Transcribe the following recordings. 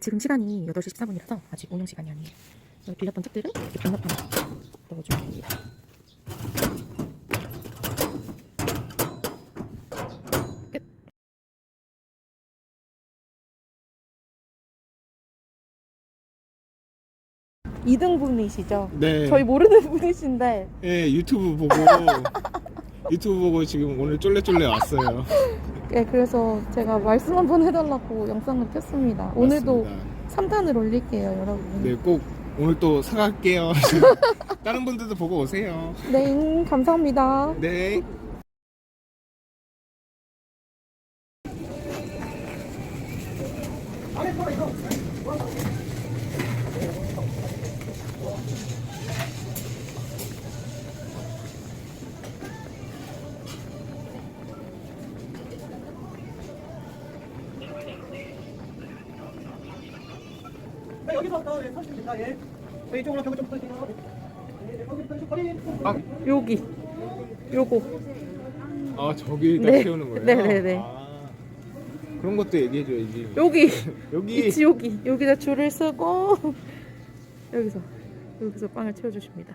지금 시간이 8시 14분이라서 아직 운영 시간이 아니에요. 빌렸던 책들은 이렇게 반납하면 넣어주면 됩니다. 끝. 2등 분이시죠? 네. 저희 모르는 분이신데 예, 유튜브 보고 유튜브 보고 지금 오늘 쫄래쫄래 왔어요. 네, 그래서 제가 말씀 한번 해달라고 영상을 켰습니다. 오늘도 맞습니다. 3탄을 올릴게요, 여러분. 네, 꼭 오늘 또 사갈게요. 다른 분들도 보고 오세요. 네, 감사합니다. 네. 네, 여기서부터 네, 서십니다. 예. 네, 이쪽으로 벽을 좀 붙여주세요. 네, 네, 거기부터 좀 허리. 아, 여기, 요거. 아 저기다 네. 채우는 거예요? 네네네. 아, 그런 것도 얘기해줘야지. 여기, 여기 있지, 여기. 여기다 줄을 쓰고, 여기서, 여기서 빵을 채워주십니다.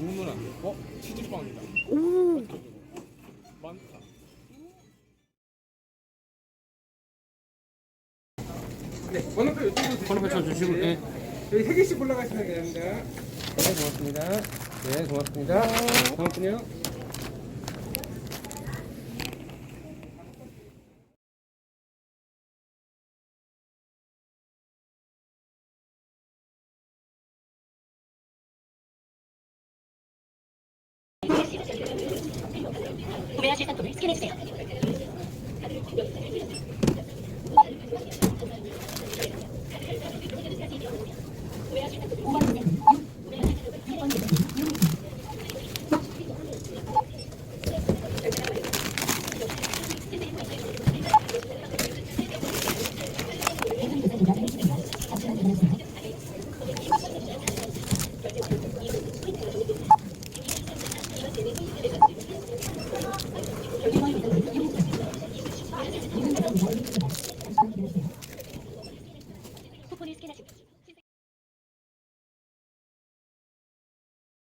주문을 안 돼. 어? 치즈빵이다. 오, 많다. 네, 번호표 번호표 네. 여기 세 개씩 올라가시면 됩니다. 네, 고맙습니다. 네, 고맙습니다. 고맙군요. 구매하실 상품을 스캔해주세 요. 쿠폰을 스캔하시고